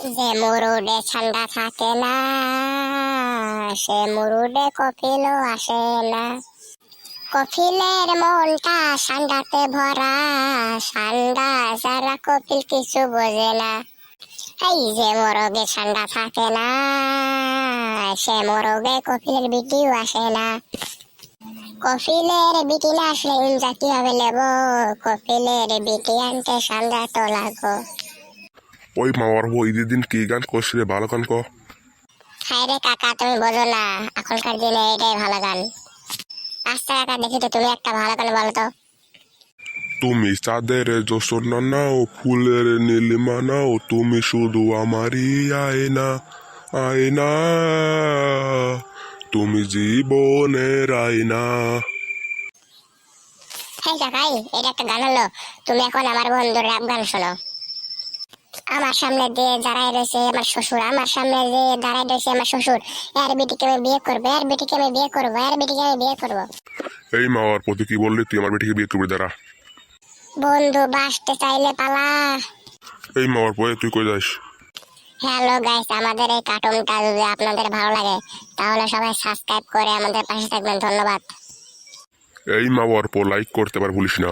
যে মুরুডে ঠান্ডা থাকে না, সে মুরুডে কপিলও আসে না। কপিলের মনটা ঠান্ডাতে ভরা, ঠান্ডা যারা কপিল কিছু বোঝে না। এই যে মোরগে ঠান্ডা থাকে না, সে মোরগে কপিলের বিটিও আসে না। কপিলের বিটি না আসলে ইনজা কীভাবে নেব কপিলের বিটি আনতে ঠান্ডা তো লাগো ওই মামার বউ ঈদের দিন কি গান করছে রে? ভালো গান ক হায় রে কাকা তুমি বোঝো না এখনকার দিনে এটাই ভালো গান। আচ্ছা কাকা দেখি তো তুমি একটা ভালো গান বলো তো। তুমি চাঁদের জোসনা নাও ফুলের নীলিমা নাও তুমি শুধু আমারই আয়না আয়না। তুমি জীবনের আয়না। হ্যাঁ কাকাই এটা একটা গান হলো তুমি এখন আমার বন্ধুর র্যাপ গান শোনো। আমার সামনে দিয়ে দাঁড়ায় রয়েছে আমার শ্বশুর আমার সামনে দিয়ে দাঁড়ায় রয়েছে আমার শ্বশুর এর বেটিকে আমি বিয়ে করব এর বেটিকে আমি বিয়ে করব এর বেটিকে আমি বিয়ে করব। এই মামার প্রতি কি বললি? তুই আমার বেটিকে বিয়ে করবি দাঁড়া। বন্ধু বাসতে চাইলে পালা। এই মামার পরে তুই কই যাস? হ্যালো গাইস আমাদের এই কার্টুনটা যদি আপনাদের ভালো লাগে তাহলে সবাই সাবস্ক্রাইব করে আমাদের পাশে থাকবেন। ধন্যবাদ। এই মামার পর লাইক করতে পার ভুলিস না।